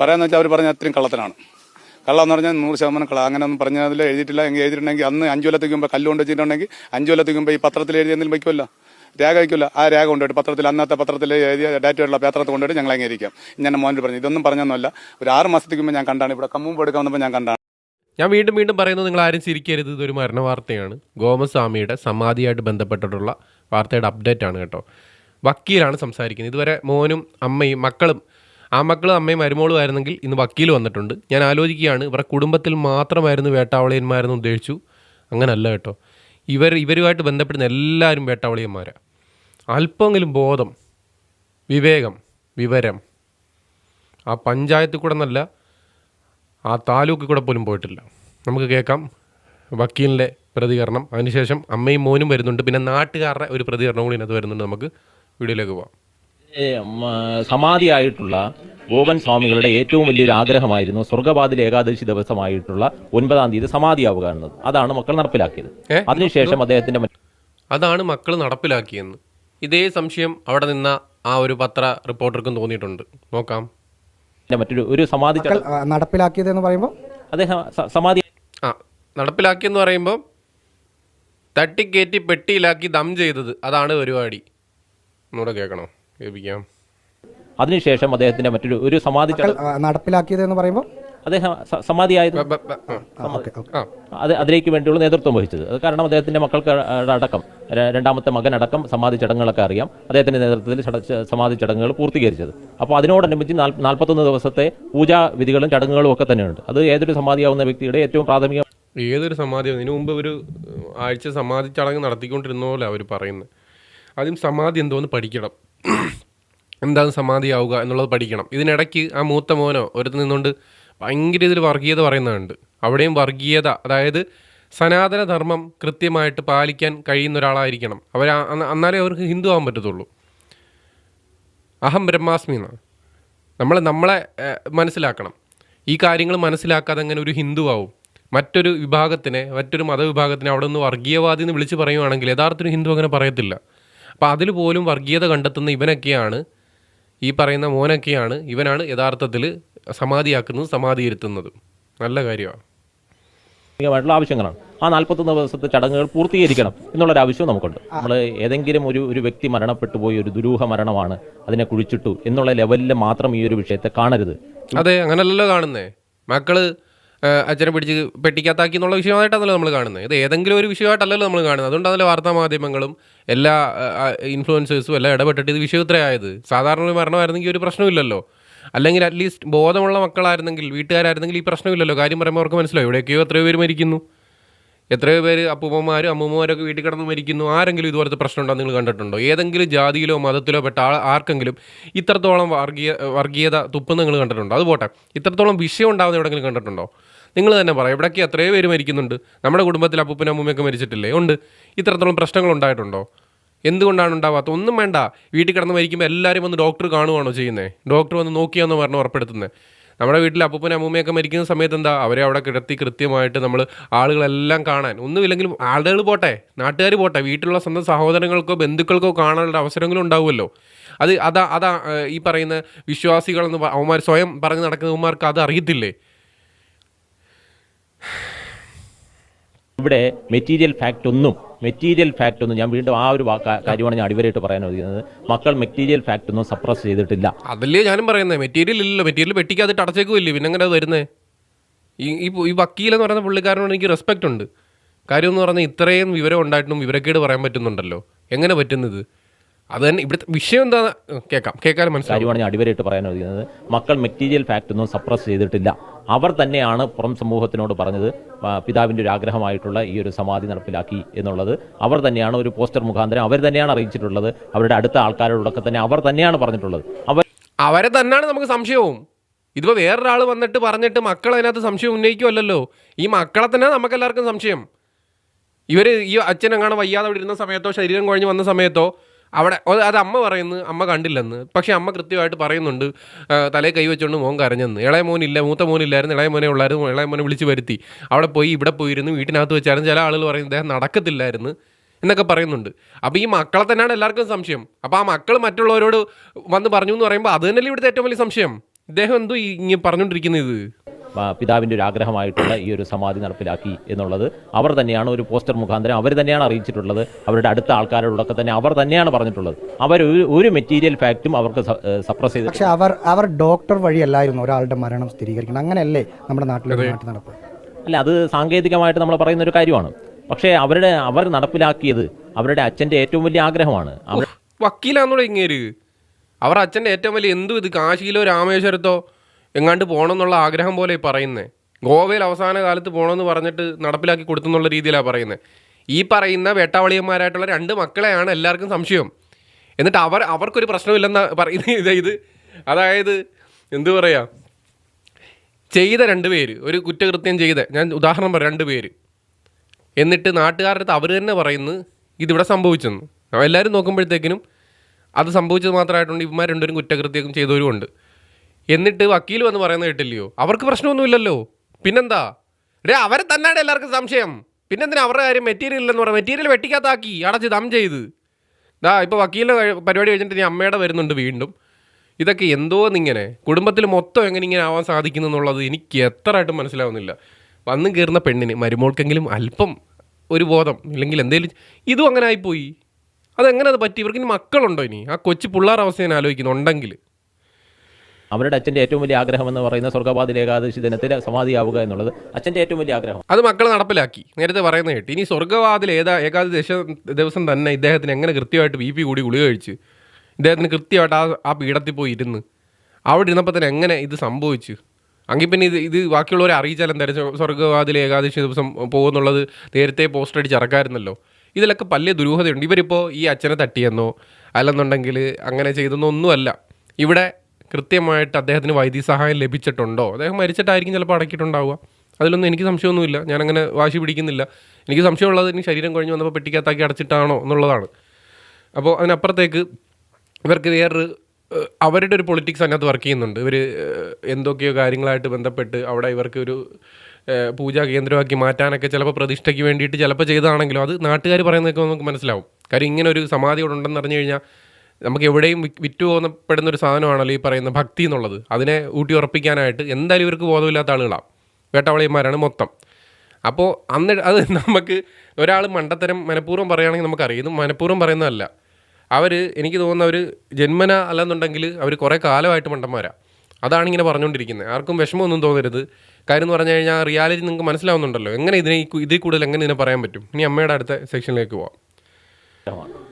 പറയാന്ന് വെച്ചാൽ അവർ പറഞ്ഞ അത്രയും കള്ളത്തനാണ് കള്ളം എന്ന് പറഞ്ഞാൽ നൂറ് ശതമാനം കള്ള. അങ്ങനെ ഒന്നും പറഞ്ഞതിൽ എഴുതിയിട്ടില്ല. എങ്കിൽ എഴുതിയിട്ടുണ്ടെങ്കിൽ അന്ന് അഞ്ചു കൊല്ലത്തേക്ക് മുമ്പ് കല്ലുകൊണ്ട് വെച്ചിട്ടുണ്ടെങ്കിൽ അഞ്ചു കൊല്ലത്തേക്ക് മുമ്പ് ഈ പത്രത്തിൽ എഴുതി എന്തെങ്കിലും വയ്ക്കുമല്ലോ? രേഖ വയ്ക്കില്ല ആ രേഖ കൊണ്ടുപോയിട്ട് പത്രത്തിൽ അന്നത്തെ പത്രത്തിൽ എഴുതിയ ഡേറ്റയുള്ള പേത്രത്തെ കൊണ്ടുപോയിട്ട് ഞങ്ങൾ അംഗീകരിക്കാം. ഞാൻ മോനിൽ പറഞ്ഞു. ഇതൊന്നും പറഞ്ഞൊന്നുമല്ല. ഒരു ആറ് മാസത്തേക്ക് മുമ്പ് ഞാൻ കണ്ടാണ്. ഇവിടെ കമ്മും എടുക്കാൻ വന്നപ്പോൾ ഞാൻ കണ്ടാണ്. ഞാൻ വീണ്ടും വീണ്ടും പറയുന്നത് നിങ്ങൾ ആരും ചിരിക്കരുത്. ഇതൊരു മരണ വാർത്തയാണ് ഗോമസ്വാമിയുടെ സമാധിയായിട്ട് ബന്ധപ്പെട്ടിട്ടുള്ള വാർത്തയുടെ അപ്ഡേറ്റ് ആണ് കേട്ടോ. വക്കീലാണ് സംസാരിക്കുന്നത്. ഇതുവരെ മോനും അമ്മയും മക്കളും ആ മക്കളും അമ്മയും മരുമോളും ആയിരുന്നെങ്കിൽ ഇന്ന് വക്കീൽ വന്നിട്ടുണ്ട്. ഞാൻ ആലോചിക്കുകയാണ് ഇവരുടെ കുടുംബത്തിൽ മാത്രമായിരുന്നു വേട്ടാവളിയന്മാരെന്ന് ഉദ്ദേശിച്ചു. അങ്ങനല്ല കേട്ടോ. ഇവർ ഇവരുമായിട്ട് ബന്ധപ്പെടുന്ന എല്ലാവരും വേട്ടാവളിയന്മാരാണ് അല്പമെങ്കിലും ബോധം വിവേകം വിവരം ആ പഞ്ചായത്തിൽ കൂടെ എന്നല്ല ആ താലൂക്കിൽ കൂടെ പോലും പോയിട്ടില്ല. നമുക്ക് കേൾക്കാം വക്കീലിന്റെ പ്രതികരണം. അതിനുശേഷം അമ്മയും മോനും വരുന്നുണ്ട്. പിന്നെ നാട്ടുകാരുടെ ഒരു പ്രതികരണം കൂടി ഇതിനകത്ത് വരുന്നുണ്ട്. നമുക്ക് വീഡിയോയിലേക്ക് പോവാം. സമാധിയായിട്ടുള്ള ഗോപൻ സ്വാമികളുടെ ഏറ്റവും വലിയൊരു ആഗ്രഹമായിരുന്നു സ്വർഗപാതിൽ ഏകാദശി ദിവസമായിട്ടുള്ള ഒൻപതാം തീയതി സമാധിയാവുക എന്നത്. അതാണ് മക്കൾ നടപ്പിലാക്കിയത്. അതിനുശേഷം അദ്ദേഹത്തിന്റെ അതാണ് മക്കൾ നടപ്പിലാക്കിയെന്ന്. ഇതേ സംശയം അവിടെ നിന്ന ആ ഒരു പത്ര റിപ്പോർട്ടർക്കും തോന്നിയിട്ടുണ്ട്. നോക്കാം. മറ്റൊരു ഒരു സമാധി നടപ്പിലാക്കിയത് എന്ന് പറയുമ്പോൾ അദ്ദേഹം സമാധി ആ നടപ്പിലാക്കിയെന്ന് പറയുമ്പോൾ തട്ടിക്കയറ്റി പെട്ടിയിലാക്കി ദം ചെയ്തത്. അതാണ് പരിപാടി. ഒന്നുകൂടെ കേൾക്കണോ? കേൾപ്പിക്കാം അതിനുശേഷം അദ്ദേഹത്തിന്റെ മറ്റൊരു ഒരു സമാധി നടപ്പിലാക്കിയത് എന്ന് പറയുമ്പോൾ അദ്ദേഹം സമാധിയായത് അതിലേക്ക് വേണ്ടിയുള്ള നേതൃത്വം വഹിച്ചത്. അത് കാരണം അദ്ദേഹത്തിന്റെ മക്കൾക്ക് അടക്കം രണ്ടാമത്തെ മകൻ അടക്കം സമാധി ചടങ്ങുകളൊക്കെ അറിയാം. അദ്ദേഹത്തിന്റെ നേതൃത്വത്തിൽ സമാധി ചടങ്ങുകൾ പൂർത്തീകരിച്ചത്. അപ്പോൾ അതിനോടനുബന്ധിച്ച് നാൽപ്പത്തൊന്ന് ദിവസത്തെ പൂജാ വിധികളും ചടങ്ങുകളും ഒക്കെ തന്നെയുണ്ട്. അത് ഏതൊരു സമാധിയാവുന്ന വ്യക്തിയുടെ ഏറ്റവും പ്രാഥമിക ഏതൊരു സമാധി ഇതിനു മുമ്പ് ഒരു ആഴ്ച സമാധി ചടങ്ങ് നടത്തിക്കൊണ്ടിരുന്ന പോലെ അവർ പറയുന്നത്. ആദ്യം സമാധി എന്തോന്ന് പഠിക്കണം. എന്താണ് സമാധിയാവുക എന്നുള്ളത് പഠിക്കണം. ഇതിനിടയ്ക്ക് ആ മൂത്ത മോനോ ഒരുത്ത് നിന്നുകൊണ്ട് ഭയങ്കര ഇതിൽ വർഗീയത പറയുന്നുണ്ട്. അവിടെയും വർഗീയത അതായത് സനാതനധർമ്മം കൃത്യമായിട്ട് പാലിക്കാൻ കഴിയുന്ന ഒരാളായിരിക്കണം. അവർ എന്നാലേ അവർക്ക് ഹിന്ദു ആവാൻ പറ്റത്തുള്ളൂ. അഹം ബ്രഹ്മാസ്മി എന്നാണ്. നമ്മൾ നമ്മളെ മനസ്സിലാക്കണം. ഈ കാര്യങ്ങൾ മനസ്സിലാക്കാതെ അങ്ങനെ ഒരു ഹിന്ദു ആവും. മറ്റൊരു വിഭാഗത്തിനെ മറ്റൊരു മതവിഭാഗത്തിനെ അവിടെ നിന്ന് വർഗീയവാദി എന്ന് വിളിച്ച് പറയുവാണെങ്കിൽ യഥാർത്ഥ ഹിന്ദു അങ്ങനെ പറയത്തില്ല. അപ്പോൾ അതിൽ പോലും വർഗീയത കണ്ടെത്തുന്ന ഇവനൊക്കെയാണ് ഈ പറയുന്ന മോനൊക്കെയാണ് ഇവനാണ് യഥാർത്ഥത്തിൽ സമാധിയാക്കുന്നത് സമാധി ഇരുത്തുന്നത് നല്ല കാര്യമാണ്. പ്രാഥമികമായിട്ടുള്ള ആവശ്യങ്ങളാണ്. ആ നാൽപ്പത്തൊന്ന് ദിവസത്തെ ചടങ്ങുകൾ പൂർത്തീകരിക്കണം എന്നുള്ളൊരു ആവശ്യവും നമുക്കുണ്ട്. നമ്മൾ ഏതെങ്കിലും ഒരു ഒരു വ്യക്തി മരണപ്പെട്ടു പോയി ഒരു ദുരൂഹ മരണമാണ് അതിനെ കുഴിച്ചിട്ടു എന്നുള്ള ലെവലിൽ മാത്രം ഈ ഒരു വിഷയത്തെ കാണരുത്. അതെ അങ്ങനല്ലല്ലോ കാണുന്നേ. മക്കൾ അച്ഛനെ പിടിച്ച് പെട്ടിക്കകത്താക്കി എന്നുള്ള വിഷയമായിട്ടാണല്ലോ നമ്മൾ കാണുന്നത്. ഇത് ഏതെങ്കിലും ഒരു വിഷയമായിട്ടല്ലല്ലോ നമ്മൾ കാണുന്നത്. അതുകൊണ്ടാണല്ലോ വാർത്താ മാധ്യമങ്ങളും എല്ലാ ഇൻഫ്ലുവൻസേഴ്സും എല്ലാം ഇടപെട്ടിട്ട് ഇത് വിഷയം ഇത്രയായത്. സാധാരണ ഒരു മരണമായിരുന്നെങ്കിൽ ഒരു പ്രശ്നമില്ലല്ലോ അല്ലെങ്കിൽ അറ്റ്ലീസ്റ്റ് ബോധമുള്ള മക്കളായിരുന്നെങ്കിൽ വീട്ടുകാരായിരുന്നെങ്കിൽ ഈ പ്രശ്നമില്ലല്ലോ കാര്യം പറയുമ്പോൾ അവർക്ക് മനസ്സിലാവും. എവിടെയൊക്കെയോ എത്രയോ പേര് മരിക്കുന്നു. എത്രയോ പേര് അപ്പൂമ്മമാരും അമ്മൂമ്മമാരൊക്കെ വീട്ടിൽ കിടന്ന് മരിക്കുന്നു. ആരെങ്കിലും ഇതുപോലത്തെ പ്രശ്നം ഉണ്ടോ നിങ്ങൾ കണ്ടിട്ടുണ്ടോ? ഏതെങ്കിലും ജാതിയിലോ മതത്തിലോ പെട്ട ആൾ ആർക്കെങ്കിലും ഇത്രത്തോളം വർഗീയ വർഗീയത തുപ്പ് നിങ്ങൾ കണ്ടിട്ടുണ്ടോ? അത് പോട്ടെ. ഇത്രത്തോളം വിഷയം ഉണ്ടാകുന്ന എവിടെയെങ്കിലും കണ്ടിട്ടുണ്ടോ? നിങ്ങൾ തന്നെ പറ ഇവിടേക്ക് എത്രയോ പേര് മരിക്കുന്നുണ്ട്. നമ്മുടെ കുടുംബത്തിൽ അപ്പൂപ്പനും അമ്മൂമ്മയൊക്കെ മരിച്ചിട്ടില്ലേ? ഉണ്ട്. ഇത്രത്തോളം പ്രശ്നങ്ങൾ ഉണ്ടായിട്ടുണ്ടോ? എന്തുകൊണ്ടാണ് ഉണ്ടാവാത്തത്? ഒന്നും വേണ്ട. വീട്ടിൽ കിടന്ന് മരിക്കുമ്പോൾ എല്ലാവരും വന്ന് ഡോക്ടർ കാണുവാണോ ചെയ്യുന്നത് ഡോക്ടർ വന്ന് നോക്കിയാന്ന് പറഞ്ഞ് ഉറപ്പെടുത്തുന്നത് നമ്മുടെ വീട്ടിൽ അപ്പൂപ്പനും അമ്മൂമ്മയൊക്കെ മരിക്കുന്ന സമയത്ത് എന്താ? അവരെ അവിടെ കിടത്തി കൃത്യമായിട്ട് നമ്മൾ ആളുകളെല്ലാം കാണാൻ. ഒന്നുമില്ലെങ്കിലും ആളുകൾ പോട്ടെ നാട്ടുകാർ പോട്ടെ വീട്ടിലുള്ള സ്വന്തം സഹോദരങ്ങൾക്കോ ബന്ധുക്കൾക്കോ കാണാനുള്ള അവസരങ്ങളും ഉണ്ടാവുമല്ലോ. അത് അതാ അതാ ഈ പറയുന്ന വിശ്വാസികളെന്ന് അവന്മാർ സ്വയം പറഞ്ഞ് നടക്കുന്നവന്മാർക്ക് അത് അറിയത്തില്ലേ? ഇവിടെ മെറ്റീരിയൽ ഫാക്റ്റ് ഒന്നും മെറ്റീരിയൽ ഫാക്റ്റ് ഒന്നും ഞാൻ വീണ്ടും ആ ഒരു കാര്യമാണ് ഞാൻ അടിവരായിട്ട് പറയാൻ ഉദ്ദേശിക്കുന്നത്. മക്കൾ മെറ്റീരിയൽ ഫാക്റ്റ് ഒന്നും സപ്രസ് ചെയ്തിട്ടില്ല. അതല്ലേ ഞാനും പറയുന്നത് മെറ്റീരിയൽ ഇല്ലല്ലോ. മെറ്റീരിയൽ വെട്ടിക്കാതിട്ട് അടച്ചേക്കുമില്ലേ പിന്നെ അങ്ങനെ അത് വരുന്നത് ഈ ഈ വക്കീലെന്ന് പറയുന്ന പുള്ളിക്കാരനോട് എനിക്ക് റെസ്പെക്റ്റ് ഉണ്ട്. കാര്യം എന്ന് പറഞ്ഞാൽ ഇത്രയും വിവരം ഉണ്ടായിട്ടും വിവരക്കേട് പറയാൻ പറ്റുന്നുണ്ടല്ലോ. എങ്ങനെ പറ്റുന്നത്? അത് തന്നെ ഇവിടുത്തെ വിഷയം എന്താ? കേൾക്കാം. കേൾക്കാൻ മനസ്സിലായി? കാര്യമാണ് ഞാൻ അടിവരായിട്ട് പറയാൻ ഉദ്ദേശിക്കുന്നത്. മക്കൾ മെറ്റീരിയൽ ഫാക്റ്റ് ഒന്നും സപ്രസ് ചെയ്തിട്ടില്ല. അവർ തന്നെയാണ് പുറം സമൂഹത്തിനോട് പറഞ്ഞത് പിതാവിന്റെ ഒരു ആഗ്രഹമായിട്ടുള്ള ഈ ഒരു സമാധി നടപ്പിലാക്കി എന്നുള്ളത്. അവർ തന്നെയാണ് ഒരു പോസ്റ്റർ മുഖാന്തരം അവർ തന്നെയാണ് അറിയിച്ചിട്ടുള്ളത്. അവരുടെ അടുത്ത ആൾക്കാരോടൊക്കെ തന്നെ അവർ തന്നെയാണ് പറഞ്ഞിട്ടുള്ളത്. അവർ അവരെ തന്നെയാണ് നമുക്ക് സംശയവും. ഇതിപ്പോൾ വേറൊരാൾ വന്നിട്ട് പറഞ്ഞിട്ട് മക്കൾ അതിനകത്ത് സംശയം ഉന്നയിക്കുമല്ലോ ഈ മക്കളെ തന്നെ നമുക്ക് എല്ലാവർക്കും സംശയം. ഇവർ ഈ അച്ഛനെങ്ങാണ് വയ്യാതെ ഇരുന്ന സമയത്തോ ശരീരം കുഴഞ്ഞ് വന്ന സമയത്തോ അവിടെ അത് അമ്മ പറയുന്നു അമ്മ കണ്ടില്ലെന്ന്. പക്ഷേ അമ്മ കൃത്യമായിട്ട് പറയുന്നുണ്ട് തലേ കൈ വെച്ചുകൊണ്ട് മോൻ കരഞ്ഞെന്ന്. ഇളയ മോനില്ല മൂത്ത മോനില്ലായിരുന്നു ഇളയ മോനെ ഉള്ളായിരുന്നു ഇളയ മോനെ വിളിച്ച് വരുത്തി. അവിടെ പോയി ഇവിടെ പോയിരുന്നു വീട്ടിനകത്ത് വെച്ചായിരുന്നു. ചില ആളുകൾ പറയുന്നത് അദ്ദേഹം നടക്കത്തില്ലായിരുന്നു എന്നൊക്കെ പറയുന്നുണ്ട്. അപ്പോൾ ഈ മക്കളെ തന്നെയാണ് എല്ലാവർക്കും സംശയം. അപ്പോൾ ആ മക്കൾ മറ്റുള്ളവരോട് വന്ന് പറഞ്ഞു എന്ന് പറയുമ്പോൾ അത് തന്നെയല്ലേ ഇവിടുത്തെ ഏറ്റവും വലിയ സംശയം? ഇദ്ദേഹം എന്തോ ഈ പറഞ്ഞുകൊണ്ടിരിക്കുന്നത് ഇത് പിതാവിന്റെ ഒരു ആഗ്രഹമായിട്ടുള്ള ഈ ഒരു സമാധി നടപ്പിലാക്കി എന്നുള്ളത് അവർ തന്നെയാണ് ഒരു പോസ്റ്റർ മുഖാന്തരം അവർ തന്നെയാണ് അറിയിച്ചിട്ടുള്ളത്. അവരുടെ അടുത്ത ആൾക്കാരോടൊക്കെ തന്നെ അവർ തന്നെയാണ് പറഞ്ഞിട്ടുള്ളത്. അവർ ഒരു ഒരു മെറ്റീരിയൽ ഫാക്റ്റും അവർക്ക് സപ്രസ് ചെയ്ത് പക്ഷേ അവർ അവർ ഡോക്ടർ വഴിയല്ലായിരുന്നു ഒരാളുടെ മരണം സ്ഥിരീകരിക്കുന്നത് അങ്ങനെയല്ലേ നമ്മുടെ നാട്ടിലെ നാട്ടിൽ നടപ്പ്? അല്ല അത് സാങ്കേതികമായിട്ട് നമ്മൾ പറയുന്ന ഒരു കാര്യമാണ്. പക്ഷേ അവരുടെ അവർ നടപ്പിലാക്കിയത് അവരുടെ അച്ഛന്റെ ഏറ്റവും വലിയ ആഗ്രഹമാണ്. വക്കീലാന്നോ വക്കീലാന്നൂടെ ഇങ്ങേര്. അവർ അച്ഛന്റെ ഏറ്റവും വലിയ എന്തു ഇത്? കാശിയിലോ രാമേശ്വരത്തോ എങ്ങാണ്ട് പോകണമെന്നുള്ള ആഗ്രഹം പോലെ പറയുന്നത് ഗോവയിൽ അവസാന കാലത്ത് പോകണമെന്ന് പറഞ്ഞിട്ട് നടപ്പിലാക്കി കൊടുത്തെന്നുള്ള രീതിയിലാണ് പറയുന്നത് ഈ പറയുന്ന വേട്ടാവളിയന്മാരായിട്ടുള്ള രണ്ട് മക്കളെയാണ് എല്ലാവർക്കും സംശയം. എന്നിട്ട് അവർ അവർക്കൊരു പ്രശ്നമില്ലെന്ന പറയുന്നത് ഇത് അതായത് എന്തു പറയുക ചെയ്ത രണ്ട് പേര് ഒരു കുറ്റകൃത്യം ചെയ്ത ഞാൻ ഉദാഹരണം പറയാം രണ്ട് പേര്. എന്നിട്ട് നാട്ടുകാരുടെ അടുത്ത് അവർ തന്നെ പറയുന്നു ഇതിവിടെ സംഭവിച്ചെന്ന്. എല്ലാവരും നോക്കുമ്പോഴത്തേക്കിനും അത് സംഭവിച്ചത് മാത്രമായിട്ടുണ്ട് ഇവന്മാർ രണ്ടുപേരും കുറ്റകൃത്യം ചെയ്തവരും ഉണ്ട് എന്നിട്ട് വക്കീൽ വന്ന് പറയുന്നത് കേട്ടില്ലയോ? അവർക്ക് പ്രശ്നമൊന്നുമില്ലല്ലോ. പിന്നെന്താ? രേ അവരെ തന്നെയാണ് എല്ലാവർക്കും സംശയം. പിന്നെന്തിനാ അവരുടെ കാര്യം മെറ്റീരിയൽ ഇല്ലെന്ന് പറയാം മെറ്റീരിയൽ വെട്ടിക്കാത്താക്കി അടച്ച് ദം ചെയ്ത്. ദാ ഇപ്പോൾ വക്കീലിന്റെ പരിപാടി കഴിഞ്ഞിട്ട് നീ അമ്മയുടെ വരുന്നുണ്ട് വീണ്ടും. ഇതൊക്കെ എന്തോ എന്തോന്നിങ്ങനെ കുടുംബത്തിൽ മൊത്തം എങ്ങനെ ഇങ്ങനെ ആവാൻ സാധിക്കുന്നു എന്നുള്ളത് എനിക്ക് എത്രയായിട്ടും മനസ്സിലാവുന്നില്ല. വന്നും കയറുന്ന പെണ്ണിന് മരുമോൾക്കെങ്കിലും അല്പം ഒരു ബോധം ഇല്ലെങ്കിൽ എന്തെങ്കിലും ഇതും അങ്ങനെ ആയിപ്പോയി. അതെങ്ങനെ അത് പറ്റി? ഇവർക്ക് ഇനി മക്കളുണ്ടോ ഇനി? ആ കൊച്ചു പിള്ളേർ അവസ്ഥ ഞാൻ ആലോചിക്കുന്നുണ്ടെങ്കിൽ അവരുടെ അച്ഛന്റെ ഏറ്റവും വലിയ ആഗ്രഹം എന്ന് പറയുന്ന സ്വർഗപാതിൽ ഏകാദശി ദിനത്തിൽ സമാധിയാവുക എന്നുള്ളത് അച്ഛന്റെ ഏറ്റവും വലിയ ആഗ്രഹം. അത് മക്കൾ നടപ്പിലാക്കി. നേരത്തെ പറയുന്നത് കേട്ടി. ഇനി സ്വർഗവാതിൽ ഏതാ ഏകാദശ ദിവസം തന്നെ ഇദ്ദേഹത്തിന് എങ്ങനെ കൃത്യമായിട്ട് ബി പി കൂടി ഗുളിക കഴിച്ച്? ഇദ്ദേഹത്തിന് കൃത്യമായിട്ട് ആ ആ പീഠത്തിൽ പോയി ഇരുന്ന്. അവിടെ ഇരുന്നപ്പോൾ തന്നെ എങ്ങനെ ഇത് സംഭവിച്ചു? അങ്ങനെ പിന്നെ ഇത് ഇത് ബാക്കിയുള്ളവരെ അറിയിച്ചാൽ എന്തായാലും സ്വർഗവാതിൽ ഏകാദശി ദിവസം പോകുന്നുള്ളത് നേരത്തെ പോസ്റ്റർ അടിച്ച് ഇറക്കാമായിരുന്നല്ലോ ഇതിലൊക്കെ പല ദുരൂഹതയുണ്ട്. ഇവരിപ്പോൾ ഈ അച്ഛനെ തട്ടിയെന്നോ അല്ലെന്നുണ്ടെങ്കിൽ അങ്ങനെ ചെയ്തെന്നോ ഒന്നുമല്ല. ഇവിടെ കൃത്യമായിട്ട് അദ്ദേഹത്തിന് വൈദ്യസഹായം ലഭിച്ചിട്ടുണ്ടോ? അദ്ദേഹം മരിച്ചിട്ടായിരിക്കും ചിലപ്പോൾ അടക്കിയിട്ടുണ്ടാവുക. അതിലൊന്നും എനിക്ക് സംശയമൊന്നുമില്ല. ഞാനങ്ങനെ വാശി പിടിക്കുന്നില്ല. എനിക്ക് സംശയമുള്ളത് ഇനി ശരീരം കഴിഞ്ഞ് വന്നപ്പോൾ പെട്ടിക്കകത്താക്കി അടച്ചിട്ടാണോ എന്നുള്ളതാണ്. അപ്പോൾ അതിനപ്പുറത്തേക്ക് ഇവർക്ക് വേറൊരു അവരുടെ ഒരു പൊളിറ്റിക്സ് അതിനകത്ത് വർക്ക് ചെയ്യുന്നുണ്ട്. ഇവർ എന്തൊക്കെയോ കാര്യങ്ങളായിട്ട് ബന്ധപ്പെട്ട് അവിടെ ഇവർക്ക് ഒരു പൂജാ കേന്ദ്രമാക്കി മാറ്റാനൊക്കെ ചിലപ്പോൾ പ്രതിഷ്ഠയ്ക്ക് വേണ്ടിയിട്ട് ചിലപ്പോൾ ചെയ്തതാണെങ്കിലും അത് നാട്ടുകാർ പറയുന്നതൊക്കെ നമുക്ക് മനസ്സിലാവും. കാര്യം ഇങ്ങനെ ഒരു സമാധി ഉണ്ടെന്ന് അറിഞ്ഞു കഴിഞ്ഞാൽ നമുക്ക് എവിടെയും വിറ്റു പോകുന്നപ്പെടുന്ന ഒരു സാധനമാണല്ലോ ഈ പറയുന്ന ഭക്തി എന്നുള്ളത്. അതിനെ ഊട്ടി ഉറപ്പിക്കാനായിട്ട് എന്തായാലും ഇവർക്ക് ബോധമില്ലാത്ത ആളുകളാണ് വേട്ടവളിയന്മാരാണ് മൊത്തം. അപ്പോൾ അന്ന് അത് നമുക്ക് ഒരാൾ മണ്ടത്തരം മനഃപൂർവം പറയുകയാണെങ്കിൽ നമുക്കറിയാം. ഇത് മനഃപൂർവം പറയുന്നതല്ല. അവർ എനിക്ക് തോന്നുന്ന അവർ ജന്മന അല്ലെന്നുണ്ടെങ്കിൽ അവർ കുറേ കാലമായിട്ട് മണ്ടന്മാരാണ് അതാണ് ഇങ്ങനെ പറഞ്ഞുകൊണ്ടിരിക്കുന്നത്. ആർക്കും വിഷമമൊന്നും തോന്നരുത്. കാര്യം എന്ന് പറഞ്ഞു കഴിഞ്ഞാൽ റിയാലിറ്റി നിങ്ങൾക്ക് മനസ്സിലാവുന്നുണ്ടല്ലോ. എങ്ങനെ ഇതിനെ ഇതിൽ കൂടുതൽ എങ്ങനെ ഇതിനെ പറയാൻ പറ്റും? ഇനി അമ്മയുടെ അടുത്ത സെക്ഷനിലേക്ക് പോവാം.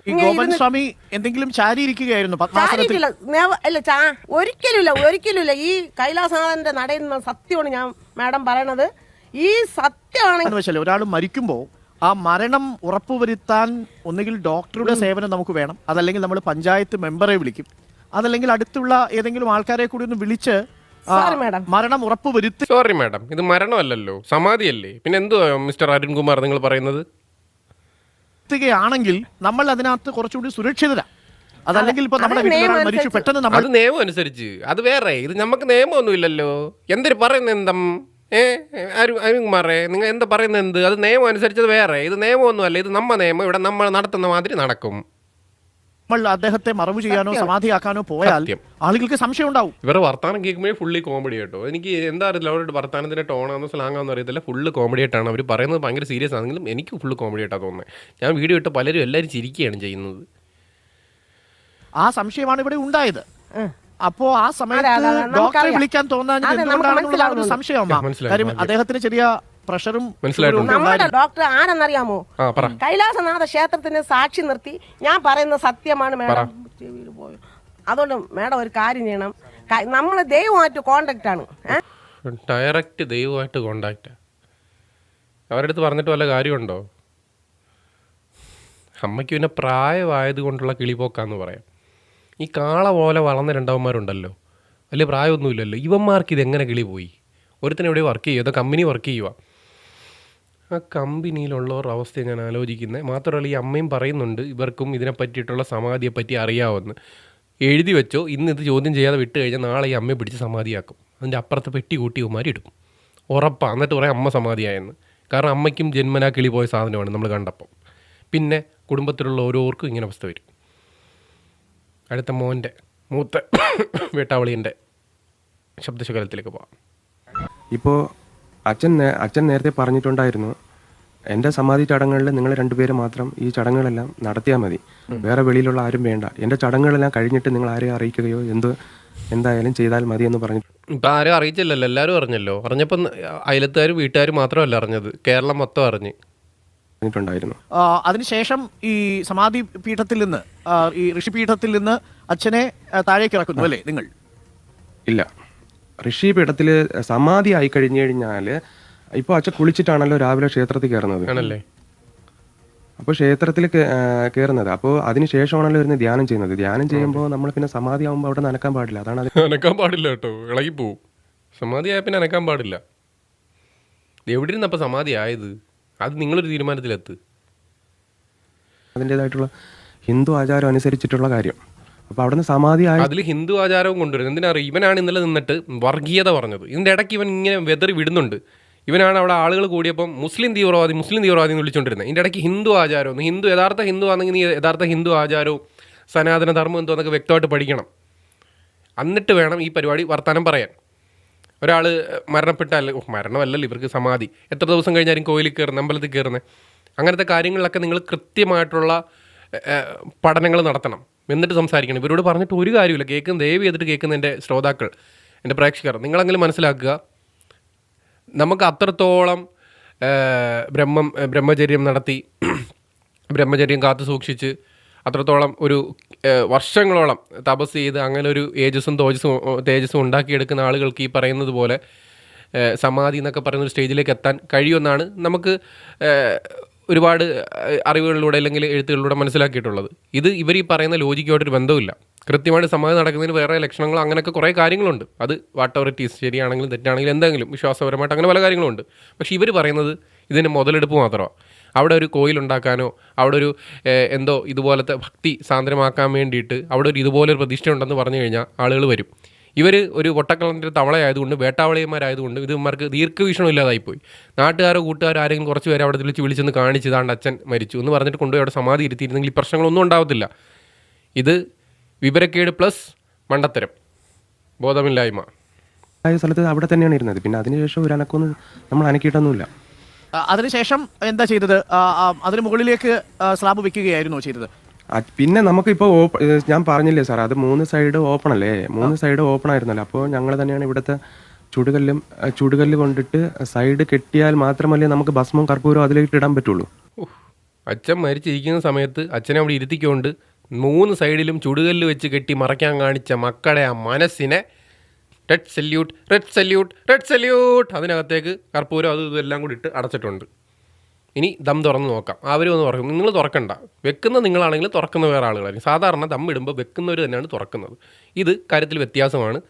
ഈ ഗോപൻ സ്വാമി എന്തെങ്കിലും ചാരിയിരിക്കുകയായിരുന്നു പത്മാസനത്തിൽ ചാരിയിട്ടില്ല. നേവ- അല്ല ചാ ഒരിക്കലുമില്ല ഒരിക്കലുമില്ല. ഈ കൈലാസനാഥന്റെ നടയിൽ നിന്ന് സത്യമാണ് ഞാൻ മാഡം പറയണത്. ഈ സത്യമാണെങ്കിൽ എന്ന് വെച്ചാൽ ഒരാൾ മരിക്കുമ്പോൾ ആ മരണം ഉറപ്പുവരുത്താൻ ഒന്നുകിൽ ഡോക്ടറുടെ സേവനം നമുക്ക് വേണം. അതല്ലെങ്കിൽ നമ്മൾ പഞ്ചായത്ത് മെമ്പറെ വിളിക്കും. അതല്ലെങ്കിൽ അടുത്തുള്ള ഏതെങ്കിലും ആൾക്കാരെ കൂടി ഒന്ന് വിളിച്ച് ആ, Sorry, madam. മരണം ഉറപ്പുവരുത്തി സോറി മാഡം ഇത് മരണമല്ലല്ലോ. സമാധിയല്ലേ? പിന്നെ എന്തുവാ മിസ്റ്റർ അരുൺകുമാർ നിങ്ങൾ പറയുന്നത്? എത്തുകയാണെങ്കിൽ നമ്മൾ അതിനകത്ത് കുറച്ചുകൂടി സുരക്ഷിതരാ. അതല്ലെങ്കിൽ ഇപ്പൊ നമ്മുടെ അത് വീട്ടിൽ ഒരാൾ മരിച്ചു പെട്ടെന്ന് നമ്മൾ അത് നിയമം അനുസരിച്ച്. അത് വേറെ. ഇത് നമുക്ക് നിയമമൊന്നുമില്ലല്ലോ. എന്തൊരു പറയുന്നത് എന്തം? ഏ അരു അരുൺകുമാറേ നിങ്ങൾ എന്താ പറയുന്നത് എന്ത്? അത് നിയമം അനുസരിച്ചത് വേറെ. ഇത് നിയമമൊന്നുമല്ല. ഇത് നമ്മ നിയമം. ഇവിടെ നമ്മൾ നടത്തുന്ന മാതിരി നടക്കും. നമ്മൾ അദ്ദേഹത്തെ മറവ് ചെയ്യാനോ സമാധിയാക്കാനോ പോയാൽ ആളുകൾക്ക് സംശയം ഉണ്ടാവും. ഇവരുടെ വർത്താനം കേൾക്കുമ്പോൾ ഫുള്ളി കോമഡി കേട്ടോ. എനിക്ക് എന്താ അറിയില്ല അവരുടെ വർത്താനത്തിന്റെ ടോണാണെന്നോ സ്ലാങ്ങാണെന്നോ അറിയത്തില്ല. ഫുള്ള് കോമഡി ആയിട്ടാണ് അവർ പറയുന്നത്. ഭയങ്കര സീരിയസ് ആണെങ്കിലും എനിക്ക് ഫുള്ള് കോമഡി ആയിട്ടാണ് തോന്നുന്നത് ഞാൻ വീഡിയോ ഇട്ട് പലരും എല്ലാവരും ചിരിക്കുകയാണ് ചെയ്യുന്നത്. ആ സംശയമാണ് ഇവിടെ ഉണ്ടായത്. അപ്പോ ആ സമയത്ത് ഡോക്ടറെ വിളിക്കാൻ തോന്നാൻ എന്തുകൊണ്ടാണെന്നുള്ള ഒരു സംശയമാണ് കാര്യം അദ്ദേഹത്തിന് ചെറിയ പ്രഷറും നമ്മുടെ ഡോക്ടർ ആരെന്നറിയാമോ? കൈലാസനാഥ ക്ഷേത്രത്തിന് സാക്ഷി നിർത്തി. ഞാൻ പറയുന്ന സത്യമാണ് മാഡം. പോയോ? അതുകൊണ്ട് മേഡം ഒരു കാര്യം ചെയ്യണം. നമ്മൾ ദൈവമായിട്ട് കോണ്ടാക്ട് ആണ്? ഡയറക്റ്റ് ദൈവമായിട്ട് കോണ്ടാക്ട് അവരുടെ അടുത്ത് പറഞ്ഞിട്ട് വല്ല കാര്യമുണ്ടോ? അമ്മയ്ക്ക് പിന്നെ പ്രായമായത് കൊണ്ടുള്ള കിളിപോക്കാന്ന് പറയാം. ഈ കാള പോലെ വളർന്ന രണ്ടാവന്മാരുണ്ടല്ലോ. വലിയ പ്രായമൊന്നുമില്ലല്ലോ. ഇവന്മാർക്ക് ഇതെങ്ങനെ കിളി പോയി? ഒരുത്തനെ എവിടെ വർക്ക് ചെയ്യുക ഏതോ കമ്പനി വർക്ക് ചെയ്യുക ആ കമ്പനിയിലുള്ളവരുടെ അവസ്ഥ ഞാൻ ആലോചിക്കുന്നത് മാത്രമല്ല ഈ അമ്മയും പറയുന്നുണ്ട് ഇവർക്കും ഇതിനെ പറ്റിയിട്ടുള്ള സമാധിയെ പറ്റി അറിയാവുന്ന. എഴുതി വെച്ചോ ഇന്ന് ഇത് ചോദ്യം ചെയ്യാതെ വിട്ട് കഴിഞ്ഞാൽ നാളെ ഈ അമ്മയെ പിടിച്ച് സമാധിയാക്കും. അതിന്റെ അപ്പുറത്ത് പെട്ടി കൂട്ടി ഇടും. ഉറപ്പാണ് എന്നിട്ട് പറയാം അമ്മ സമാധിയായെന്ന്. കാരണം അമ്മയ്ക്കും ജന്മനാ കിളി പോയ സാധനമാണ് നമ്മൾ കണ്ടപ്പം. പിന്നെ കുടുംബത്തിലുള്ള ഓരോർക്കും ഇങ്ങനെ അവസ്ഥ വരും. അടുത്ത മോന്റെ മൂത്ത വേട്ടാവളിന്റെ ശബ്ദശകലത്തിലേക്ക് പോവാം. ഇപ്പോൾ അച്ഛൻ അച്ഛൻ നേരത്തെ പറഞ്ഞിട്ടുണ്ടായിരുന്നു എന്റെ സമാധി ചടങ്ങുകളിൽ നിങ്ങൾ രണ്ടുപേരും മാത്രം ഈ ചടങ്ങുകളെല്ലാം നടത്തിയാൽ മതി. വേറെ വെളിയിലുള്ള ആരും വേണ്ട. എന്റെ ചടങ്ങുകളെല്ലാം കഴിഞ്ഞിട്ട് നിങ്ങൾ ആരെയും അറിയിക്കുകയോ എന്ത് എന്തായാലും ചെയ്താൽ മതി എന്ന് പറഞ്ഞു. ഇപ്പം ആരും അറിയിച്ചില്ലല്ലോ എല്ലാവരും അറിഞ്ഞല്ലോ. അറിഞ്ഞപ്പോൾ അയലത്തുകാരും വീട്ടുകാരും മാത്രമല്ല അറിഞ്ഞത്. കേരളം മൊത്തം അറിഞ്ഞ്. പറഞ്ഞിട്ടുണ്ടായിരുന്നു. ആ, അതിനുശേഷം ഈ സമാധി പീഠത്തിൽ നിന്ന് ഈ ഈ ഋഷിപീഠത്തിൽ നിന്ന് അച്ഛനെ താഴേക്ക് ഇറക്കുന്നു അല്ലേ നിങ്ങൾ? ഇല്ല. ഋഷി പീഠത്തിൽ സമാധി ആയി കഴിഞ്ഞു കഴിഞ്ഞാൽ ഇപ്പോൾ അച്ഛൻ കുളിച്ചിട്ടാണല്ലോ രാവിലെ ക്ഷേത്രത്തിൽ കയറുന്നത്. ആണല്ലേ? അപ്പോൾ ക്ഷേത്രത്തിൽ കയറുന്നത്. അപ്പോൾ അതിനുശേഷമാണല്ലോ ഇരുന്ന് ധ്യാനം ചെയ്യുന്നത്. ധ്യാനം ചെയ്യുമ്പോൾ നമ്മൾ പിന്നെ സമാധി ആകുമ്പോൾ അവിടെ നനക്കാൻ പാടില്ല. അതാണ് അത്. അനക്കാൻ പാടില്ല കേട്ടോ. ഇളകിപ്പോവും. സമാധി ആയ പിന്നെ അനക്കാൻ പാടില്ല. ഇത് എവിടെ സമാധി ആയത്? അത് നിങ്ങളൊരു തീരുമാനത്തിലെത്ത്. അതിന്റെതായിട്ടുള്ള ഹിന്ദു ആചാരം അനുസരിച്ചിട്ടുള്ള കാര്യം. അപ്പോൾ അവിടുന്ന് സമാധി ആയി അതിൽ ഹിന്ദു ആചാരവും കൊണ്ടുവരുന്നത് എന്തിനാ അറിയാം? ഇവനാണ് ഇന്നലെ നിന്നിട്ട് വർഗീയത പറഞ്ഞത്. ഇതിന്റെ ഇടയ്ക്ക് ഇവൻ ഇങ്ങനെ വെതറി വിടുന്നുണ്ട്. ഇവനാണ് അവിടെ ആളുകൾ കൂടിയപ്പം മുസ്ലിം തീവ്രവാദി മുസ്ലിം തീവ്രവാദി എന്ന് വിളിച്ചുകൊണ്ടിരുന്നത് ഇതിന്റെ ഇടയ്ക്ക് ഹിന്ദു ആചാരവും ഹിന്ദു യഥാർത്ഥ ഹിന്ദു ആണെങ്കിൽ നീ യഥാർത്ഥ ഹിന്ദു ആചാരവും സനാതന ധർമ്മം എന്തോ എന്നൊക്കെ വ്യക്തമായിട്ട് പഠിക്കണം. എന്നിട്ട് വേണം ഈ പരിപാടി വർത്തമാനം പറയാൻ. ഒരാൾ മരണപ്പെട്ടാൽ മരണമല്ലല്ലോ ഇവർക്ക് സമാധി. എത്ര ദിവസം കഴിഞ്ഞാലും കോയിലിൽ കയറുന്നത് അമ്പലത്തിൽ കയറുന്നത് അങ്ങനത്തെ കാര്യങ്ങളിലൊക്കെ നിങ്ങൾ കൃത്യമായിട്ടുള്ള പഠനങ്ങൾ നടത്തണം. എന്നിട്ട് സംസാരിക്കണം. ഇവരോട് പറഞ്ഞിട്ട് ഒരു കാര്യമില്ല കേൾക്കുന്ന ദയവ് ചെയ്തിട്ട് കേൾക്കുന്ന എന്റെ ശ്രോതാക്കൾ എന്റെ പ്രേക്ഷകർ നിങ്ങളെങ്കിലും മനസ്സിലാക്കുക. നമുക്ക് അത്രത്തോളം ബ്രഹ്മം ബ്രഹ്മചര്യം നടത്തി ബ്രഹ്മചര്യം കാത്തു സൂക്ഷിച്ച് അത്രത്തോളം ഒരു വർഷങ്ങളോളം തപസ് ചെയ്ത് അങ്ങനെ ഒരു ഏജസ്സും തോജസ്സും തേജസ്സും ഉണ്ടാക്കിയെടുക്കുന്ന ആളുകൾക്ക് ഈ പറയുന്നത് പോലെ സമാധി എന്നൊക്കെ പറയുന്ന ഒരു സ്റ്റേജിലേക്ക് എത്താൻ കഴിയുമെന്നാണ് നമുക്ക് ഒരുപാട് അറിവുകളിലൂടെ അല്ലെങ്കിൽ എഴുത്തുകളിലൂടെ മനസ്സിലാക്കിയിട്ടുള്ളത്. ഇത് ഇവർ ഈ പറയുന്ന ലോജിക്കുമായിട്ടൊരു ബന്ധമില്ല കൃത്യമായിട്ട് സമാധി നടക്കുന്നതിന് വേറെ ലക്ഷണങ്ങൾ അങ്ങനെയൊക്കെ കുറേ കാര്യങ്ങളുണ്ട്. അത് വാട്ട് എവർ ഇറ്റ് ശരിയാണെങ്കിലും തെറ്റാണെങ്കിലും എന്തെങ്കിലും വിശ്വാസപരമായിട്ട് അങ്ങനെ പല കാര്യങ്ങളുണ്ട്. പക്ഷേ ഇവർ പറയുന്നത് ഇതിന്റെ മുതലെടുപ്പ് മാത്രമാണ് അവിടെ ഒരു കോയിൽ ഉണ്ടാക്കാനോ അവിടെ ഒരു എന്തോ ഇതുപോലത്തെ ഭക്തി സാന്ദ്രമാക്കാൻ വേണ്ടിയിട്ട് അവിടെ ഒരു ഇതുപോലൊരു പ്രതിഷ്ഠ ഉണ്ടെന്ന് പറഞ്ഞു കഴിഞ്ഞാൽ ആളുകൾ വരും. ഇവർ ഒരു ഒട്ടക്കളന്റെ തവളയായതുകൊണ്ട് വേട്ടാവളിയന്മാരായതുകൊണ്ട് ഇത് ഇവർക്ക് ദീർഘവീക്ഷണം ഇല്ലാതായിപ്പോയി. നാട്ടുകാരോ കൂട്ടുകാരോ ആരെങ്കിലും കുറച്ച് പേരെ അവിടെ വിളിച്ച് വിളിച്ചെന്ന് കാണിച്ച് ഇതാണ്ട് അച്ഛൻ മരിച്ചു എന്ന് പറഞ്ഞിട്ട് കൊണ്ടുപോയി അവിടെ സമാധി ഇരുത്തിയിരുന്നെങ്കിൽ ഈ പ്രശ്നങ്ങളൊന്നും ഉണ്ടാവത്തില്ല. ഇത് വിവരക്കേട് പ്ലസ് മണ്ടത്തരം ബോധമില്ലായ്മ. ആയ സ്ഥലത്ത് അവിടെ തന്നെയാണ് ഇരുന്നത്. പിന്നെ അതിനുശേഷം ഒരു അനക്കൊന്നും നമ്മൾ അനക്കിയിട്ടൊന്നുമില്ല. അതിനുശേഷം എന്താ ചെയ്തത്? അതിന് മുകളിലേക്ക് സ്ലാബ് വെക്കുകയായിരുന്നു ചെയ്തത്. പിന്നെ നമുക്കിപ്പോൾ ഓപ്പ ഞാൻ പറഞ്ഞില്ലേ സാർ അത് മൂന്ന് സൈഡ് ഓപ്പൺ അല്ലേ മൂന്ന് സൈഡ് ഓപ്പൺ ആയിരുന്നല്ലോ അപ്പോൾ ഞങ്ങൾ തന്നെയാണ് ഇവിടുത്തെ ചുടുകല്ലും ചുടുകല്ല് കൊണ്ടിട്ട് സൈഡ് കെട്ടിയാൽ മാത്രമല്ലേ നമുക്ക് ഭസ്മവും കർപ്പൂരവും അതിലേക്ക് ഇടാൻ പറ്റുള്ളൂ. അച്ഛൻ മരിച്ചിരിക്കുന്ന സമയത്ത് അച്ഛനെ അവിടെ ഇരുത്തിക്കൊണ്ട് മൂന്ന് സൈഡിലും ചുടുകല്ല് വെച്ച് കെട്ടി മറയ്ക്കാൻ കാണിച്ച മക്കളെ ആ മനസ്സിനെ red salute red salute red salute അതിനകത്തേക്ക് കർപ്പൂരം അത് ഇതെല്ലാം കൂടി ഇട്ട് അടച്ചിട്ടുണ്ട്. ഇനി ദം തുറന്ന് നോക്കാം. അവർ ഒന്ന് തുറക്കും. നിങ്ങൾ തുറക്കണ്ട. വെക്കുന്ന നിങ്ങളാണെങ്കിൽ തുറക്കുന്ന വേറെ ആളുകളായിരിക്കും. സാധാരണ ദം ഇടുമ്പോൾ വെക്കുന്നവർ തന്നെയാണ് തുറക്കുന്നത്. ഇത് കാര്യത്തിൽ വ്യത്യാസമാണ്.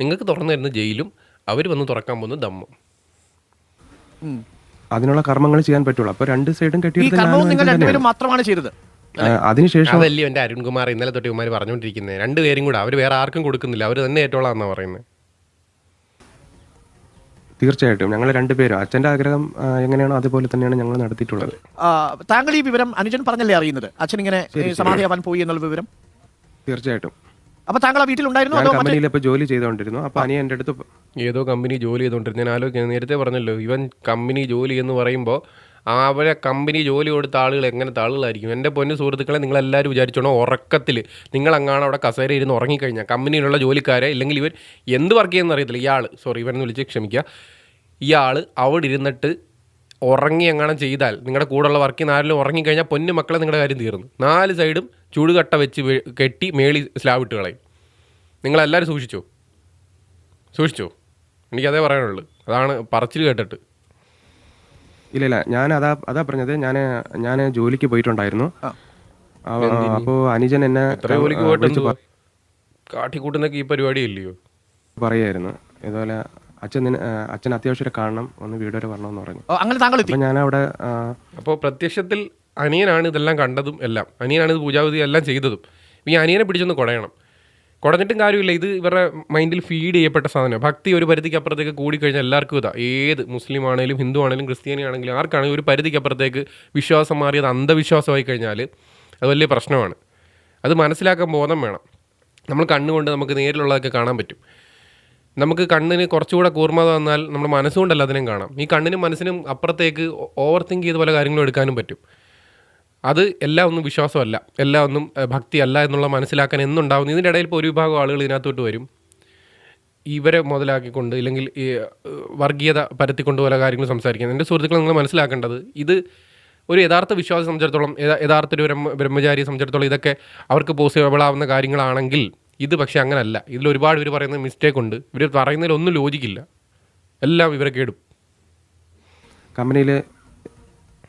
നിങ്ങൾക്ക് തുറന്നു തരുന്ന ജയിലും അവർ വന്ന് തുറക്കാൻ പോകുന്ന ദമ്മും. അതിനുള്ള കർമ്മങ്ങൾ ചെയ്യാൻ പറ്റുള്ളൂ. അപ്പോൾ രണ്ട് സൈഡും ഈ കെട്ടിയിട്ട് നിങ്ങൾ രണ്ടുപേരും മാത്രമാണ് ചെയ്തത്. അതിനുശേഷം അതല്ലേ എന്റെ അരുൺകുമാർ ഇന്നലെ തൊട്ട് ഇവന്മാർ പറഞ്ഞുകൊണ്ടിരിക്കുന്നത് രണ്ടുപേരും കൂടെ. അവർ വേറെ ആർക്കും കൊടുക്കുന്നില്ല. അവർ തന്നെ ഏറ്റവും പറയുന്നത് തീർച്ചയായിട്ടും. ഞങ്ങൾ രണ്ടുപേരും അച്ഛന്റെ ആഗ്രഹം എങ്ങനെയാണോ അതുപോലെ തന്നെയാണ് ഞങ്ങൾ നടത്തിയിട്ടുള്ളത്. ആ, താങ്കൾ ഈ വിവരം അനുജൻ പറഞ്ഞല്ലേ അറിയുന്നത്? അച്ഛൻ ഇങ്ങനെ സമാധിയാവാൻ പോയി എന്നുള്ള വിവരം? തീർച്ചയായിട്ടും. അപ്പൊ താങ്കൾ ആ വീട്ടിലുണ്ടായിരുന്നു അതോ കമ്പനിയിൽ ഇപ്പോൾ ജോലി ചെയ്തുകൊണ്ടിരുന്നു അപ്പോൾ അനിയ എന്റെ അടുത്ത് ഏതോ കമ്പനി ജോലി ചെയ്തോണ്ടിരുന്നു. ഞാൻ ആലോചിക്കുന്നത് നേരത്തെ പറഞ്ഞല്ലോ ഇവൻ കമ്പനി ജോലി എന്ന് പറയുമ്പോൾ അവരെ കമ്പനി ജോലി കൊടുത്ത ആളുകൾ എങ്ങനത്തെ ആളുകളായിരിക്കും എന്റെ പൊന്നു സുഹൃത്തുക്കളെ നിങ്ങളെല്ലാവരും വിചാരിച്ചോണോ? ഉറക്കത്തിൽ നിങ്ങളങ്ങാണ് അവിടെ കസേര ഇരുന്ന് ഉറങ്ങിക്കഴിഞ്ഞാൽ കമ്പനിയിലുള്ള ജോലിക്കാരെ ഇല്ലെങ്കിൽ ഇവർ എന്ത് വർക്ക് ചെയ്യുന്ന അറിയത്തില്ല. ഇയാൾ സോറി ഇവരെന്ന് വിളിച്ച് ക്ഷമിക്കുക ഇയാൾ അവിടെ ഇരുന്നിട്ട് ഉറങ്ങി എങ്ങാനും ചെയ്താൽ നിങ്ങളുടെ കൂടെയുള്ള വർക്ക് ചെയ്യുന്ന ആരെങ്കിലും ഉറങ്ങിക്കഴിഞ്ഞാൽ പൊന്നു മക്കളെ നിങ്ങളുടെ കാര്യം തീർന്നു. നാല് സൈഡും ചൂടുകട്ട വെച്ച് കെട്ടി മേളി സ്ലാബ് ഇട്ട് കളയും. നിങ്ങളെല്ലാവരും സൂക്ഷിച്ചോ? സൂക്ഷിച്ചോ? എനിക്കതേ പറയാനുള്ളൂ. അതാണ് പറച്ചിൽ കേട്ടിട്ട്. ഇല്ല ഇല്ല ഞാൻ അതാ അതാ പറഞ്ഞത് ഞാൻ ഞാൻ ജോലിക്ക് പോയിട്ടുണ്ടായിരുന്നു. അപ്പോ അനുജൻ എന്നെ ജോലിക്ക് പോയിട്ട് കാട്ടിക്കൂട്ടുന്നൊക്കെ ഈ പരിപാടി ഇല്ലയോ പറയായിരുന്നു. ഇതുപോലെ അച്ഛൻ അച്ഛൻ അത്യാവശ്യം കാണണം ഒന്ന് വീട് വരെ വരണമെന്ന് പറഞ്ഞു. അങ്ങനെ താങ്കൾ അപ്പം ഞാനവിടെ ആ, അപ്പോൾ പ്രത്യക്ഷത്തിൽ അനിയനാണ് ഇതെല്ലാം കണ്ടതും എല്ലാം. അനിയനാണ് ഇത് പൂജാവിധി എല്ലാം ചെയ്തതും. ഈ അനിയനെ പിടിച്ചൊന്ന് കുടയണം. കുടഞ്ഞിട്ടും കാര്യമില്ല. ഇത് ഇവരുടെ മൈൻഡിൽ ഫീഡ് ചെയ്യപ്പെട്ട സാധനം ഭക്തി ഒരു പരിധിക്ക് അപ്പുറത്തേക്ക് കൂടിക്കഴിഞ്ഞാൽ എല്ലാവർക്കും ഇതാ. ഏത് മുസ്ലിം ആണെങ്കിലും ഹിന്ദു ആണെങ്കിലും ക്രിസ്ത്യാനി ആണെങ്കിലും ആർക്കാണെങ്കിലും ഒരു പരിധിക്ക് അപ്പുറത്തേക്ക് വിശ്വാസം മാറിയത് അന്ധവിശ്വാസമായി കഴിഞ്ഞാൽ അത് വലിയ പ്രശ്നമാണ്. അത് മനസ്സിലാക്കാൻ ബോധം വേണം. നമ്മൾ കണ്ണുകൊണ്ട് നമുക്ക് നേരിലുള്ളതൊക്കെ കാണാൻ പറ്റും. നമുക്ക് കണ്ണിന് കുറച്ചുകൂടെ കൂർമ്മത വന്നാൽ നമ്മുടെ മനസ്സുകൊണ്ടല്ല അതിനും കാണാം. ഈ കണ്ണിനും മനസ്സിനും അപ്പുറത്തേക്ക് ഓവർ തിങ്ക് ചെയ്ത് പല കാര്യങ്ങളും എടുക്കാനും പറ്റും. അത് എല്ലാം ഒന്നും വിശ്വാസമല്ല. എല്ലാം ഒന്നും ഭക്തി ഭക്തിയല്ല എന്നുള്ള മനസ്സിലാക്കാൻ എന്നുണ്ടാവുന്നു ഇതിന്റെ ഇടയിൽ ഇപ്പോൾ ഒരു വിഭാഗം ആളുകൾ ഇതിനകത്തോട്ട് വരും. ഇവരെ മുതലാക്കിക്കൊണ്ട് ഇല്ലെങ്കിൽ ഈ വർഗീയത പരത്തിക്കൊണ്ട് പല കാര്യങ്ങൾ സംസാരിക്കുന്നത് എന്റെ സുഹൃത്തുക്കൾ നിങ്ങൾ മനസ്സിലാക്കേണ്ടത് ഇത് ഒരു യഥാർത്ഥ വിശ്വാസം സംബന്ധിച്ചിടത്തോളം യഥാ- യഥാർത്ഥ ഒരു ബ്രഹ്മ ബ്രഹ്മചാരിയെ സംബന്ധിച്ചിടത്തോളം ഇതൊക്കെ അവർക്ക് പോസിബിൾ ആവുന്ന കാര്യങ്ങളാണെങ്കിൽ ഇത് പക്ഷേ അങ്ങനല്ല. ഇതിൽ ഒരുപാട് പേര് പറയുന്ന മിസ്റ്റേക്ക് ഉണ്ട്. ഇവർ പറയുന്നതിൽ ഒന്നും ലോജിക്കില്ല എല്ലാം ഇവരെ കേടും. കമ്പനിയിൽ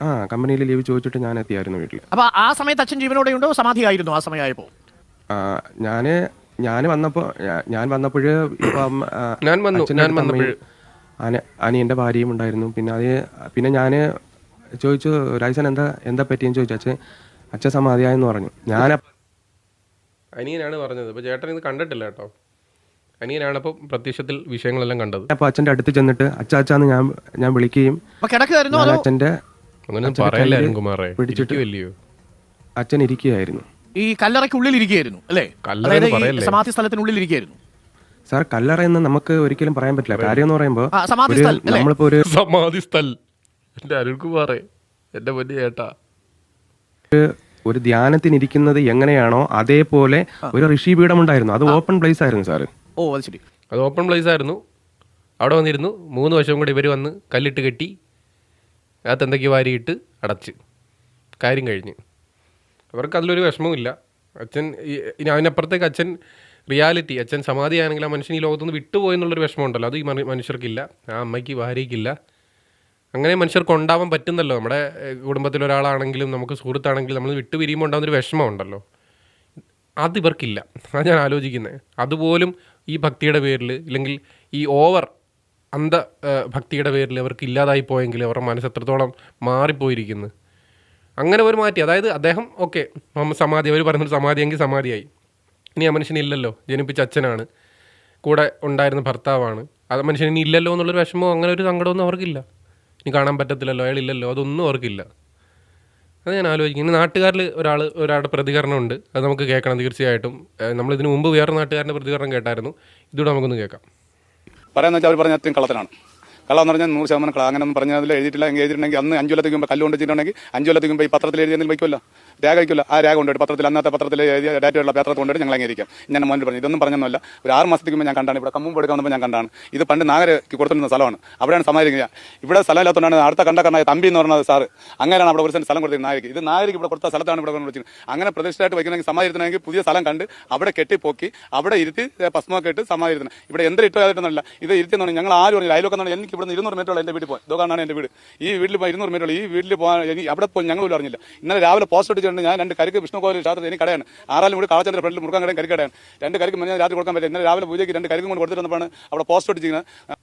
ആ കമ്പനിയിൽ ലീവ് ചോദിച്ചിട്ട് ഞാൻ എത്തിയായിരുന്നു വീട്ടിൽ. അപ്പൊ ആ സമയത്ത് അച്ഛൻ ജീവനോടെ ഉണ്ടോ? സമാധിയായിരുന്നു ആ സമയമായപ്പോ? ഞാൻ ഞാൻ വന്നപ്പോ ഞാൻ വന്നപ്പോൾ ഇപ്പം ഞാൻ വന്നു, ഞാൻ വന്നപ്പോഴ്. അനിയന്റെ ഭാര്യയും ഉണ്ടായിരുന്നു. പിന്നെ അത് പിന്നെ ഞാൻ ചോദിച്ചു രാജസൻ എന്താ എന്താ പറ്റിയെന്ന് ചോദിച്ചു. അച്ഛൻ അച്ഛൻ സമാധിയായെന്ന് പറഞ്ഞു. ഞാൻ അനിയനാണ് പറഞ്ഞത്. അപ്പോൾ ചേട്ടൻ ഇത് കണ്ടിട്ടില്ല കേട്ടോ. അനിയനാണ് അപ്പോൾ പ്രത്യക്ഷത്തിൽ വിഷയങ്ങളെല്ലാം കണ്ടത്. അപ്പോൾ അച്ഛന്റെ അടുത്ത് ചെന്നിട്ട് അച്ഛ അച്ഛാന്ന് ഞാൻ ഞാൻ വിളിക്കുകയും അപ്പൊ അച്ഛന്റെ അച്ഛൻ ഇരിക്കുകയായിരുന്നു. ഈ കല്ലറയ്ക്കുള്ളിൽ ഇരിക്കുകയായിരുന്നു അല്ലേ അതായത്? സമാധി സ്ഥലത്തിനുള്ളിൽ ഇരിക്കുകയായിരുന്നു സാർ കല്ലറ എന്ന് നമുക്ക് ഒരിക്കലും പറയാൻ പറ്റില്ല. കാര്യം എന്ന് പറയുമ്പോൾ നമ്മളിപ്പോ സമാധി ഒരു സ്ഥൽ, അല്ലേ? നമ്മളിപ്പോൾ ഒരു സമാധി സ്ഥൽ എന്റെ അരുൺകുമാറേ എന്റെ പൊന്നു ചേട്ടാ. ഒരു ധ്യാനത്തിന് ഇരിക്കുന്നത് എങ്ങനെയാണോ അതേപോലെ ഒരു ഋഷി ഋഷിപീഠം ഉണ്ടായിരുന്നു അത് ഓപ്പൺ പ്ലേസ് ആയിരുന്നു സാർ ഓ അത് ശരി. അത് ഓപ്പൺ പ്ലേസ് ആയിരുന്നു. അവിടെ വന്നിരുന്നു. മൂന്ന് വർഷം കൂടി ഇവർ വന്ന് കല്ലിട്ട് കെട്ടി ആ എന്തൊക്കെ വാരിയിട്ട് അടച്ച്. കാര്യം കഴിഞ്ഞ്. അവർക്ക് അതിലൊരു വിഷമവുമില്ല. അച്ഛൻ ഇനി അതിനപ്പുറത്തേക്ക് അച്ഛൻ റിയാലിറ്റി അച്ഛൻ സമാധിയാണെങ്കിൽ ആ മനുഷ്യൻ ഈ ലോകത്തുനിന്ന് വിട്ടുപോയെന്നുള്ളൊരു വിഷമമുണ്ടല്ലോ. അത് ഈ മനുഷ്യർക്കില്ല. ആ അമ്മയ്ക്ക് ഭാര്യയ്ക്കില്ല. അങ്ങനെ മനുഷ്യർക്ക് ഉണ്ടാവാൻ പറ്റുന്നല്ലോ. നമ്മുടെ കുടുംബത്തിലൊരാളാണെങ്കിലും നമുക്ക് സുഹൃത്താണെങ്കിലും നമ്മൾ വിട്ടു പിരിയുമ്പോൾ ഉണ്ടാകുന്നൊരു വിഷമമുണ്ടല്ലോ. അത് ഇവർക്കില്ല. അത് ഞാൻ ആലോചിക്കുന്നത് അതുപോലും ഈ ഭക്തിയുടെ പേരിൽ ഇല്ലെങ്കിൽ ഈ ഓവർ അന്ധ ഭക്തിയുടെ പേരിൽ അവർക്ക് ഇല്ലാതായി പോയെങ്കിൽ അവരുടെ മനസ്സ് എത്രത്തോളം മാറിപ്പോയിരിക്കുന്നു. അങ്ങനെ ഒരു മാറ്റി. അതായത് അദ്ദേഹം ഓക്കെ സമാധി അവർ പറയുന്നത് സമാധിയെങ്കിൽ സമാധിയായി. ഇനി ആ മനുഷ്യനില്ലല്ലോ ജനിപ്പിച്ച അച്ഛനാണ്. കൂടെ ഉണ്ടായിരുന്ന ഭർത്താവാണ്. അത് മനുഷ്യൻ ഇനി ഇല്ലല്ലോ എന്നുള്ളൊരു വിഷമവും അങ്ങനെ ഒരു സങ്കടമൊന്നും അവർക്കില്ല. ഇനി കാണാൻ പറ്റത്തില്ലല്ലോ അയാൾ ഇല്ലല്ലോ അതൊന്നും അവർക്കില്ല. അത് ഞാൻ ആലോചിക്കും. ഇനി നാട്ടുകാരിൽ ഒരാൾ ഒരാളുടെ പ്രതികരണമുണ്ട്. അത് നമുക്ക് കേൾക്കണം തീർച്ചയായിട്ടും. നമ്മൾ ഇതിനു മുമ്പ് വേറെ നാട്ടുകാരന്റെ പ്രതികരണം കേട്ടായിരുന്നു. ഇതുകൂടെ നമുക്കൊന്ന് കേൾക്കാം. പറയാന്ന് വെച്ചാൽ അവർ പറഞ്ഞ അത്രയും കള്ളത്തിനാണ് കള്ളം എന്ന് പറഞ്ഞാൽ നൂറ് ശതമാനം കള അങ്ങനെ ഒന്നും അതിൽ എഴുതിയിട്ടില്ല. എങ്കിൽ എഴുതിയിട്ടുണ്ടെങ്കിൽ അന്ന് അഞ്ചു കൊല്ലത്തേക്ക് മുമ്പ് കല്ലുകൊണ്ട് വെച്ചിട്ടുണ്ടെങ്കിൽ അഞ്ചു കൊല്ലത്തേക്ക് മുമ്പ് ഈ പത്രത്തിൽ എഴുതിയതിൽ വയ്ക്കുമല്ലോ? രേഖ വയ്ക്കില്ല ആ രേഖ കൊണ്ടുപോയി പത്രത്തിൽ അന്നത്തെ പത്രത്തിൽ എഴുതിയ ഡാറ്റയുള്ള പത്രത്തിൽ കൊണ്ടുപോയി ഞങ്ങൾ അംഗീകരിക്കാം ഞാൻ മോനിൽ പറഞ്ഞു ഇതൊന്നും പറഞ്ഞൊന്നുമല്ല. ഒരു ആറ് മാസത്തേക്ക് ഞാൻ കണ്ടാണ്. ഇവിടെ കമ്പും എടുക്കാൻ ഞാൻ കണ്ടാണ്. ഇത് പണ്ട് നാഗരക്ക് കൊടുത്തിരുന്ന സ്ഥലമാണ്. അവിടെയാണ് സമാധിക്കുക ഇവിടെ സ്ഥലം ഇല്ലാത്തതുകൊണ്ടാണ് അടുത്ത കണ്ട കണ്ണായ തമ്പി എന്ന് പറഞ്ഞത് സാറ് അങ്ങനെയാണ് അവിടെ ഒരു സ്ഥലം കൊടുത്തത് നാഗരിക്ക് ഇത് നാഗരിക്ക് ഇവിടെ കൊടുത്ത സ്ഥലത്താണ് ഇവിടെ കൊണ്ട് വെച്ചത് അങ്ങനെ പ്രതിഷ്ഠയായിട്ട് വയ്ക്കണമെങ്കിൽ സമാധിരുത്തണമെങ്കിൽ പുതിയ സ്ഥലം കണ്ട് അവിടെ കെട്ടിപ്പോക്കി അവിടെ ഇരുത്തി ഭസ്മൊക്കെ ഇട്ട് സമാധിരുത്തണം ഇവിടെ എന്തൊരു ഇട്ടായിട്ടൊന്നുമില്ല ഇത് ഇരുത്തിയെന്നാണ് ഞങ്ങൾ ആരും പറഞ്ഞു അയലൊക്കെ എനിക്ക് ഇവിടെ നിന്ന് ഇരുന്നൂറ് മീറ്ററുള്ള എന്റെ വീട്ടിൽ പോയി ഇതൊക്കെയാണ് എന്റെ വീട്. ഈ വീട്ടിൽ പോയി ഇരുന്നൂറ് മീറ്ററുള്ള ഈ വീട്ടിൽ പോകാൻ എനിക്ക് അവിടെ പോയി ഞങ്ങൾ അറിഞ്ഞില്ല. ഇന്നലെ രാവിലെ പോസ്റ്റ് ഇട്ടിട്ടുണ്ട് ഞാൻ രണ്ട് കരിക്ക് വിഷ്ണു കോവിൽ ക്ഷേത്രത്തിൽ എനിക്ക് കടയാണ്. ആറാലും കൂടി കാളച്ചന്ദ്ര ഫ്രണ്ടിൽ മുറുക്കാൻ കടയും കരിക്കടയാണ് രണ്ട് കരിക്ക് ഞാൻ രാത്രി കൊടുക്കാൻ പറ്റില്ല. ഇന്നലെ രാവിലെ പൂജയ്ക്ക് രണ്ട് കരിക്കും കൊണ്ട് കൊടുത്തിരുന്നപ്പോഴാണ് അവിടെ പോസ്റ്റ് അടിച്ചിരിക്കുന്നത്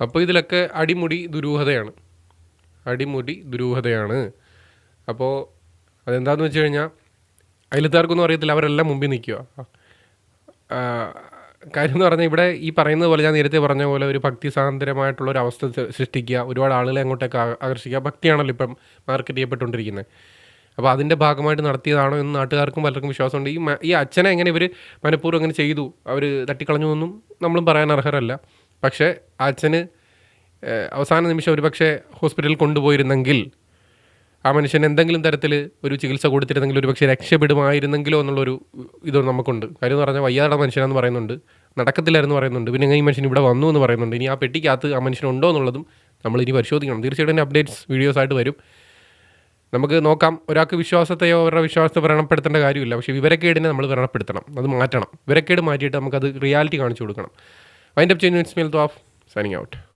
അപ്പോൾ ഇതിലൊക്കെ അടിമുടി ദുരൂഹതയാണ്. അടിമുടി ദുരൂഹതയാണ്. അപ്പോൾ അതെന്താണെന്ന് വെച്ച് കഴിഞ്ഞാൽ അയലത്താർക്കൊന്നും അറിയത്തില്ല. അവരെല്ലാം മുമ്പിൽ നിൽക്കുക കാര്യം എന്ന് പറഞ്ഞാൽ ഇവിടെ ഈ പറയുന്നത് പോലെ ഞാൻ നേരത്തെ പറഞ്ഞ പോലെ ഒരു ഭക്തി സ്വാതന്ത്ര്യമായിട്ടുള്ള ഒരു അവസ്ഥ സൃഷ്ടിക്കുക ഒരുപാട് ആളുകളെ അങ്ങോട്ടേക്ക് ആകർഷിക്കുക ഭക്തിയാണല്ലോ ഇപ്പം മാർക്കറ്റ് ചെയ്യപ്പെട്ടുകൊണ്ടിരിക്കുന്നത്. അപ്പോൾ അതിന്റെ ഭാഗമായിട്ട് നടത്തിയതാണോ എന്ന് നാട്ടുകാർക്കും പലർക്കും വിശ്വാസമുണ്ട്. ഈ ഈ അച്ഛനെ എങ്ങനെ ഇവർ മനഃപൂർവം അങ്ങനെ ചെയ്തു അവർ തട്ടിക്കളഞ്ഞു എന്നും നമ്മളും പറയാൻ അർഹരല്ല. പക്ഷേ അച്ഛന് അവസാന നിമിഷം ഒരു പക്ഷേ ഹോസ്പിറ്റലിൽ കൊണ്ടുപോയിരുന്നെങ്കിൽ ആ മനുഷ്യൻ എന്തെങ്കിലും തരത്തിൽ ഒരു ചികിത്സ കൊടുത്തിരുന്നെങ്കിൽ ഒരു പക്ഷേ രക്ഷപ്പെടുമായിരുന്നെങ്കിലോ എന്നുള്ളൊരു ഇത് നമുക്കുണ്ട്. കാര്യം എന്ന് പറഞ്ഞാൽ വയ്യാതെ മനുഷ്യനാന്ന് പറയുന്നുണ്ട്. നടക്കത്തില്ലായിരുന്നു പറയുന്നുണ്ട്. പിന്നെ ഈ മനുഷ്യൻ ഇവിടെ വന്നു എന്ന് പറയുന്നുണ്ട്. ഇനി ആ പെട്ടിക്കകത്ത് ആ മനുഷ്യൻ ഉണ്ടോ എന്നുള്ളതും നമ്മൾ ഇനി പരിശോധിക്കണം. തീർച്ചയായിട്ടും അപ്ഡേറ്റ്സ് വീഡിയോസ് ആയിട്ട് വരും. നമുക്ക് നോക്കാം. ഒരാൾക്ക് വിശ്വാസത്തെയോ അവരുടെ വിശ്വാസത്തെ വ്രണപ്പെടുത്തേണ്ട കാര്യമില്ല. പക്ഷേ വിവരക്കേടിനെ നമ്മൾ വ്രണപ്പെടുത്തണം. അത് മാറ്റണം. വിവരക്കേട് മാറ്റിയിട്ട് നമുക്കത് റിയാലിറ്റി കാണിച്ചു കൊടുക്കണം. വൈൻഡപ്പ് ചെയ്യുന്ന ഇറ്റ്സ് മെൽ ഓഫ് സൈനിങ് ഔട്ട്.